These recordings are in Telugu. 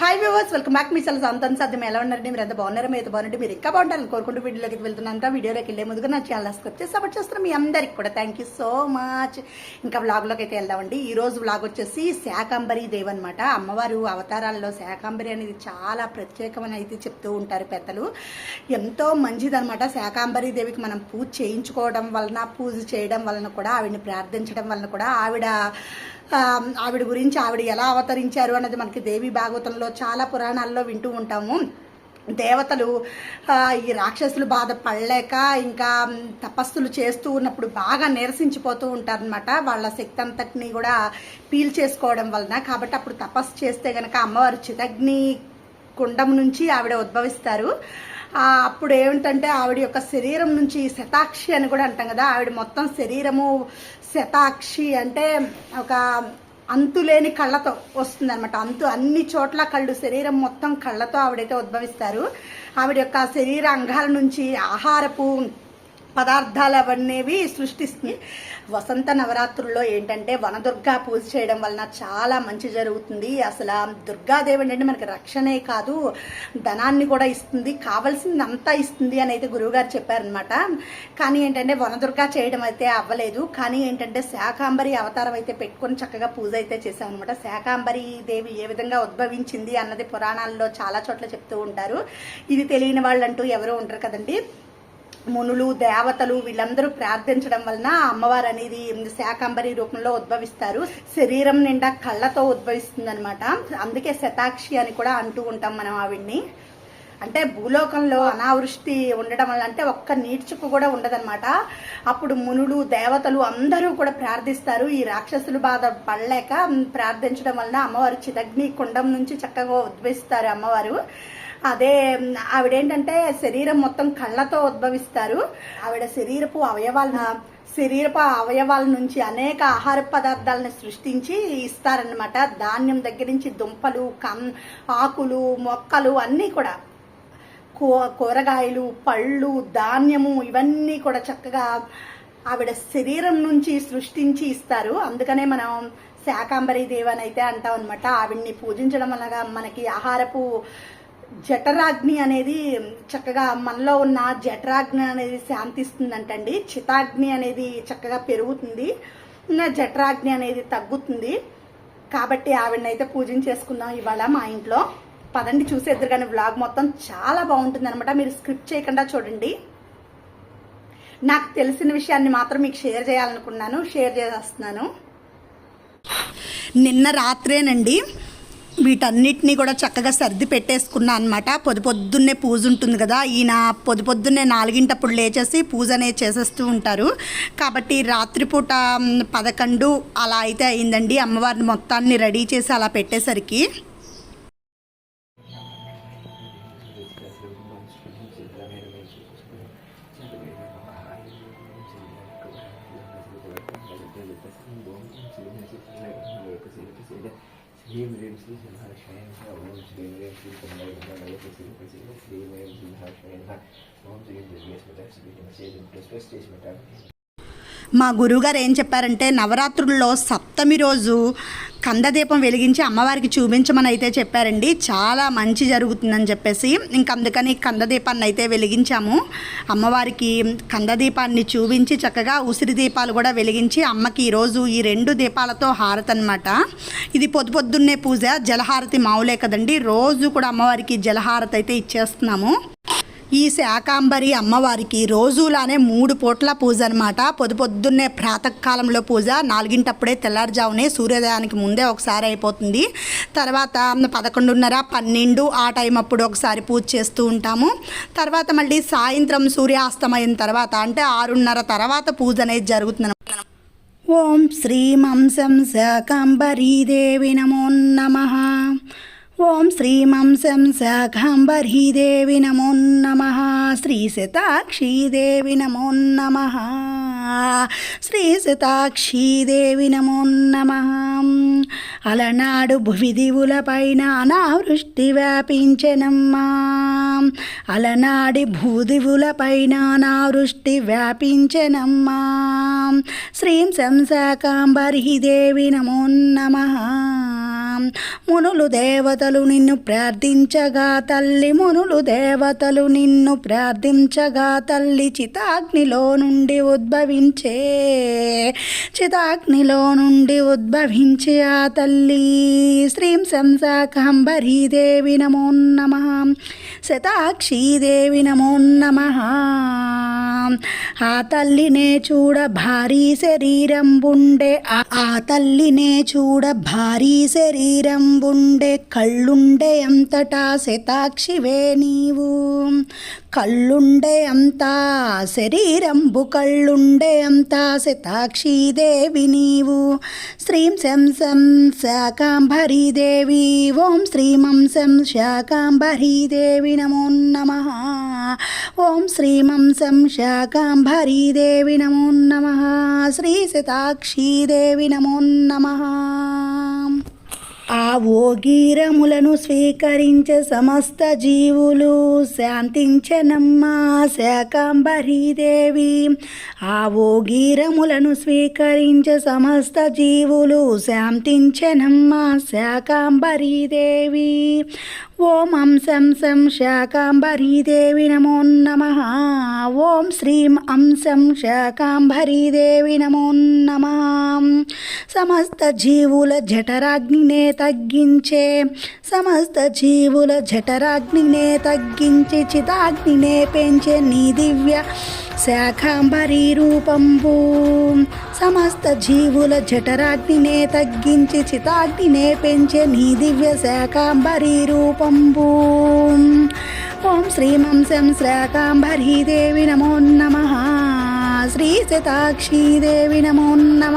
హాయ్ వ్యూవర్స్ వెల్కమ్ బ్యాక్ మీ చాలా సంతాన్ సాధ్యం. ఎలా ఉన్నారండి? మీరు ఎంత బాగున్నారో? మీరు బాగుంటే మీరు ఇంకా బాగుంటారని కోరుకుంటూ వీడియోలోకి వెళ్తున్నాను. వీడియోలోకి వెళ్ళే ముందుగా నా ఛానల్ సబ్స్క్రైబ్ చేసి సపోర్ట్ చేస్తున్న మీ అందరికి కూడా థ్యాంక్ యూ సో మచ్ ఇంకా వ్లాగ్లోకి అయితే వెళ్దామండి. ఈ రోజు వ్లాగ్ వచ్చేసి శాకాంబరి దేవ్ అనమాట అమ్మవారు అవతారాల్లో శాకాంబరి అనేది చాలా ప్రత్యేకమని అయితే చెప్తూ ఉంటారు పెద్దలు. ఎంతో మంచిదనమాట శాకాంబరి దేవికి మనం పూజ చేయించుకోవడం వలన పూజ చేయడం వలన కూడా ఆవిడని ప్రార్థించడం వలన కూడా ఆవిడ ఆవిడ గురించి ఆవిడ ఎలా అవతరించారు అన్నది మనకి దేవి భాగవతంలో చాలా పురాణాల్లో వింటూ ఉంటాము. దేవతలు ఈ రాక్షసులు బాధ పడలేక ఇంకా తపస్సులు చేస్తూ ఉన్నప్పుడు బాగా నిరసించిపోతూ ఉంటారనమాట వాళ్ళ శక్తి అంతటిని కూడా పీల్ చేసుకోవడం వలన. కాబట్టి అప్పుడు తపస్సు చేస్తే గనక అమ్మవారు చితగ్ని కుండం నుంచి ఆవిడ ఉద్భవిస్తారు. అప్పుడు ఏమిటంటే ఆవిడ యొక్క శరీరం నుంచి శతాక్షి అని కూడా అంటాం కదా. ఆవిడ మొత్తం శరీరము శతాక్షి అంటే ఒక అంతులేని కళ్ళతో వస్తుంది అనమాట అంతు అన్ని చోట్ల కళ్ళు శరీరం మొత్తం కళ్ళతో ఆవిడైతే ఉద్భవిస్తారు. ఆవిడ యొక్క శరీర అంగాల నుంచి ఆహారపు పదార్థాలు అవన్నీ సృష్టిస్తుంది. వసంత నవరాత్రుల్లో ఏంటంటే వనదుర్గా పూజ చేయడం వలన చాలా మంచి జరుగుతుంది. అసలు దుర్గాదేవి అంటే మనకి రక్షణే కాదు ధనాన్ని కూడా ఇస్తుంది కావాల్సింది అంతా ఇస్తుంది అని అయితే గురువుగారు చెప్పారనమాట కానీ ఏంటంటే వనదుర్గా చేయడం అయితే అవ్వలేదు. కానీ ఏంటంటే శాకాంబరి అవతారం అయితే పెట్టుకొని చక్కగా పూజ అయితే చేశామన్నమాట శాకాంబరి దేవి ఏ విధంగా ఉద్భవించింది అన్నది పురాణాల్లో చాలా చోట్ల చెప్తూ ఉంటారు. ఇది తెలియని వాళ్ళంటూ ఎవరు ఉంటారు కదండి. మునులు దేవతలు వీళ్ళందరూ ప్రార్థించడం వలన అమ్మవారు అనేది శాకాంబరి రూపంలో ఉద్భవిస్తారు. శరీరం నిండా కళ్ళతో ఉద్భవిస్తుంది అనమాట అందుకే శతాక్షి అని కూడా అంటూ ఉంటాం మనం ఆవిడ్ని. అంటే భూలోకంలో అనావృష్టి ఉండడం వల్ల అంటే ఒక్క నీడ్చుకు కూడా ఉండదన్నమాట. అప్పుడు మునులు దేవతలు అందరూ కూడా ప్రార్థిస్తారు. ఈ రాక్షసులు బాధ పడలేక ప్రార్థించడం వలన అమ్మవారు చిదగ్ని కుండం నుంచి చక్కగా ఉద్భవిస్తారు అమ్మవారు. అదే ఆవిడేంటంటే శరీరం మొత్తం కళ్ళతో ఉద్భవిస్తారు. ఆవిడ శరీరపు అవయవాల శరీరపు అవయవాల నుంచి అనేక ఆహార పదార్థాలను సృష్టించి ఇస్తారనమాట ధాన్యం దగ్గర నుంచి దుంపలు కం ఆకులు మొక్కలు అన్నీ కూడా. కూ కూరగాయలు పళ్ళు ధాన్యము ఇవన్నీ కూడా చక్కగా ఆవిడ శరీరం నుంచి సృష్టించి ఇస్తారు. అందుకనే మనం శాకాంబరి దేవని అయితే అంటాం అనమాట ఆవిడ్ని పూజించడం వల్ల మనకి ఆహారపు జఠరాగ్ని అనేది చక్కగా మనలో ఉన్న జఠరాగ్ని అనేది శాంతిస్తుందంటండి. చితాగ్ని అనేది చక్కగా పెరుగుతుంది. ఇంకా జఠరాగ్ని అనేది తగ్గుతుంది. కాబట్టి ఆవిడనైతే పూజించేసుకుందాం ఇవాళ మా ఇంట్లో. పదండి చూసేద్దరు కానీ వ్లాగ్ మొత్తం చాలా బాగుంటుంది అనమాట మీరు స్క్రిప్ట్ చేయకుండా చూడండి. నాకు తెలిసిన విషయాన్ని మాత్రం మీకు షేర్ చేయాలనుకున్నాను షేర్ చేసేస్తున్నాను నిన్న రాత్రేనండి వీటన్నిటిని కూడా చక్కగా సర్ది పెట్టేసుకున్నా అనమాట పొద్దు పొద్దున్నే పూజ ఉంటుంది కదా ఈయన పొద్దు పొద్దున్నే నాలుగింటప్పుడు లేచేసి పూజ అనేది చేసేస్తూ ఉంటారు. కాబట్టి రాత్రిపూట పదకొండు అలా అయితే అయిందండి. అమ్మవారిని మొత్తాన్ని రెడీ చేసి అలా పెట్టేసరికి. మా గురువుగారు ఏం చెప్పారంటే నవరాత్రుల్లో సప్తమి రోజు కందదీపం వెలిగించి అమ్మవారికి చూపించమని అయితే చెప్పారండి. చాలా మంచి జరుగుతుందని చెప్పేసి ఇంక అందుకని కందదీపాన్ని అయితే వెలిగించాము. అమ్మవారికి కందదీపాన్ని చూపించి చక్కగా ఉసిరి దీపాలు కూడా వెలిగించి అమ్మకి ఈరోజు ఈ రెండు దీపాలతో హారతి అనమాట ఇది పొద్దు పొద్దున్నే పూజ జలహారతి మామూలే కదండి. రోజు కూడా అమ్మవారికి జలహారతి అయితే ఇచ్చేస్తున్నాము. ఈ శాకాంబరి అమ్మవారికి రోజులానే మూడు పూట్ల పూజ అనమాట పొద్దు పొద్దున్నే ప్రాతకాలంలో పూజ నాలుగింటప్పుడే తెల్లారుజామునే సూర్యోదయానికి ముందే ఒకసారి అయిపోతుంది. తర్వాత పదకొండున్నర పన్నెండు ఆ టైం అప్పుడు ఒకసారి పూజ చేస్తూ ఉంటాము. తర్వాత మళ్ళీ సాయంత్రం సూర్యాస్తమయం తర్వాత అంటే ఆరున్నర తర్వాత పూజ అనేది జరుగుతుంది. ఓం శ్రీమంసం శాకాంబరీదేవి నమో నమః. ఓం శ్రీమంసం దేవి నమో నమః. శ్రీ శతాక్షీదేవి నమో నమ. శ్రీ శతాక్షీదేవి నమో నమ. అలనాడు భువి దివులపైన అనావృష్టి వ్యాపించెనమ్మా. అలనాడి భూదివులపైన అనావృష్టి వ్యాపించెనమ్మా. శ్రీం శంశాకాంబరి దేవి నమో నమః. మునులు దేవతలు నిన్ను ప్రార్థించగా తల్లి మునులు దేవతలు నిన్ను ప్రార్థించగా తల్లి చితాగ్నిలో నుండి ఉద్భవించే చితాగ్నిలో నుండి ఉద్భవించే ఆ తల్లి. శ్రీం శంసాకాంబరీదేవి నమో నమ. శతాక్షీదేవి నమో నమ. ఆ తల్లినే చూడ భారీ శరీరం బుండే ఆ- తల్లినే చూడ భారీ శరీరం బుండే కళ్ళుండే అంతటా శతాక్షివే నీవు. కళ్ళుండే అంతా శరీరంబు కళ్ళుండే అంతా శతాక్షీదేవి నీవు. శ్రీం శం శం శాకాంబరీదేవి ఓం శ్రీమం శం శాకాంబరీదేవి నమో నమ. ఓం శ్రీమం శం శాకాంబరీదేవి నమో నమ. శ్రీ శతాక్షీదేవి నమో నమ. ఆ ఓగీరములను స్వీకరించే సమస్త జీవులు శాంతించనమ్మా శాకాంబరీదేవి. ఆ ఓగీరములను స్వీకరించే సమస్త జీవులు శాంతించనమ్మా శాకాంబరీదేవి. ఓం అంశం శం శాకాంబరీదేవి నమో నమ. ఓం శ్రీం అంశం శాకాంబరీదేవి నమో నమ. సమస్త జీవుల జఠరాగ్నినే తగ్గించే సమస్త జీవుల జఠరాగ్నినే తగ్గించి చితాగ్నినే పెంచే నీ దివ్య శాఖాంబరీ రూపంబు. సమస్త జీవుల జఠరాగ్నినే తగ్గించి చితాగ్నినే పెంచే నీ దివ్య శాఖాంబరీ రూపంబు. ఓం శ్రీమంశం శాకాంబరీదేవి నమో నమ. శ్రీ శతాక్షీదేవి నమో నమ.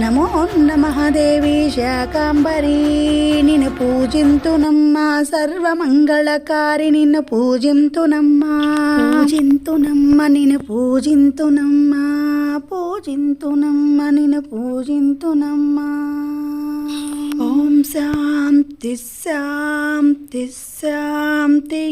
నమ దేవి శాకాంబరీ. నిన్ను పూజింతునమ్మా సర్వమంగళకారి నిన్ను పూజింతునమ్మా పూజింతునమ్మ నిన్ను పూజింతునమ్మా పూజింతునమ్మ నిన్ను పూజింతునమ్మా ఓం శాంతి శాంతి శాంతి.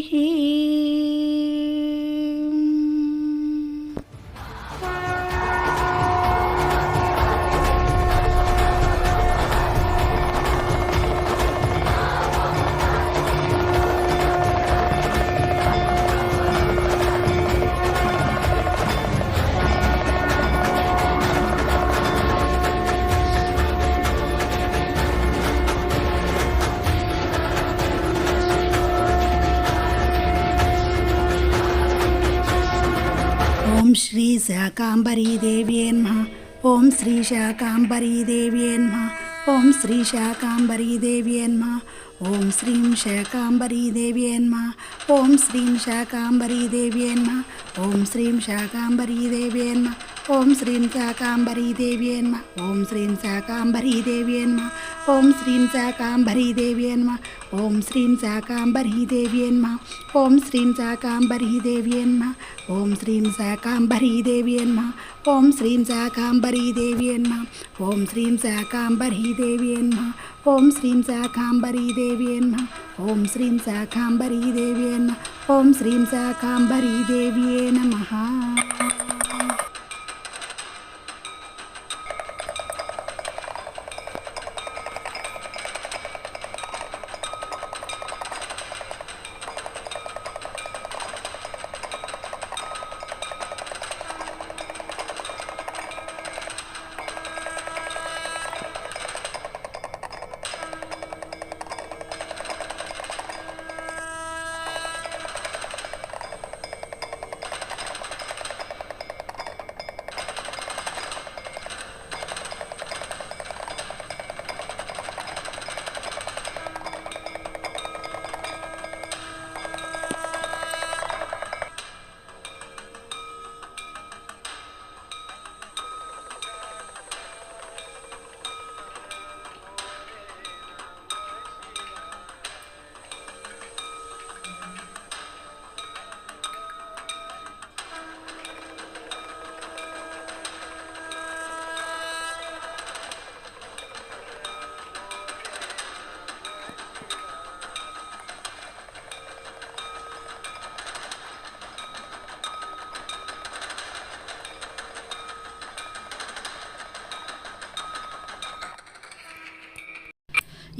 श्रीशाकाम्बरीदेव्ये नमः। ॐ श्रीशाकाम्बरीदेव्ये नमः। शाकांबरी देवी नमः। ओम श्रीं शाकाम्बरीदेव्ये नमः। श्री श्रीं शाकाम्बरीदेव्ये नमः। ॐ श्रीं शाकाम्बरीदेव्ये नमः। ॐ श्रीं शाकाम्बरीदेव्ये नमः। श्री शाकांबरी देवी नमः। నమ ఓం శ్రీం శాకాంబరీదేవ్యే నమ ఓం శ్రీం శాకాంబరీదేవ్యే నమ ఓం శ్రీం శాకాంబరీదేవ్యే నమ ఓం శ్రీం శాకాంబరీదేవ్యే నమ ఓం శ్రీం శాకాంబరీదేవ్యే నమ ఓం శ్రీం శాకాంబరీదేవ్యే నమ ఓం శ్రీం శాకాంబరీదేవ్యే నమ ఓం శ్రీం శాకాంబరీదేవ్యే నమ ఓం శ్రీం శాకాంబరీదేవ్యే నమ ఓం శ్రీం శాకాంబరీదేవ్యే నమ ఓం శ్రీం శాకాంబరీదేవ్యే నమః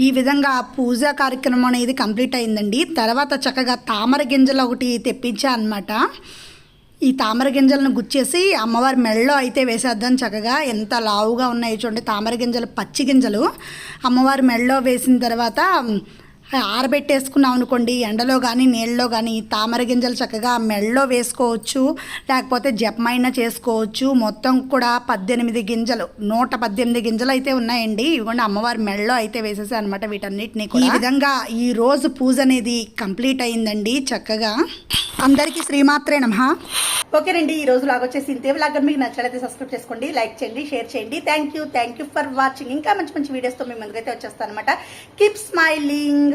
ఈ విధంగా పూజ కార్యక్రమం అనేది కంప్లీట్ అయిందండి. తర్వాత చక్కగా తామర గింజలు ఒకటి తెప్పించా అనమాట ఈ తామర గింజలను గుచ్చేసి అమ్మవారి మెళ్ళలో అయితే వేసేద్దాం చక్కగా. ఎంత లావుగా ఉన్నాయి చూడండి. తామర గింజలు పచ్చి గింజలు. అమ్మవారి మెళ్ళలో వేసిన తర్వాత ఆరబెట్టేసుకున్నాం అనుకోండి ఎండలో కానీ నీళ్ళలో కానీ తామర గింజలు చక్కగా మెళ్ళలో వేసుకోవచ్చు లేకపోతే జపమైనా చేసుకోవచ్చు. మొత్తం కూడా పద్దెనిమిది గింజలు నూట పద్దెనిమిది గింజలు అయితే ఉన్నాయండి. ఇవ్వండి అమ్మవారి మెళ్ళలో అయితే వేసేసాయి అనమాట వీటన్నిటిని ఈ విధంగా ఈ రోజు పూజ అనేది కంప్లీట్ అయిందండి చక్కగా. అందరికీ శ్రీమాత్రే నమ. ఓకేనండి ఈ రోజు లాగా వచ్చేసి ఇంతే లాగా మీకు నచ్చలైతే సబ్స్క్రైబ్ చేసుకోండి లైక్ చేయండి షేర్ చేయండి. Thank you thank you for watching ఇంకా మంచి మంచి వీడియోస్తో మీ ముందుకైతే వచ్చేస్తాను అనమాట కీప్ స్మైలింగ్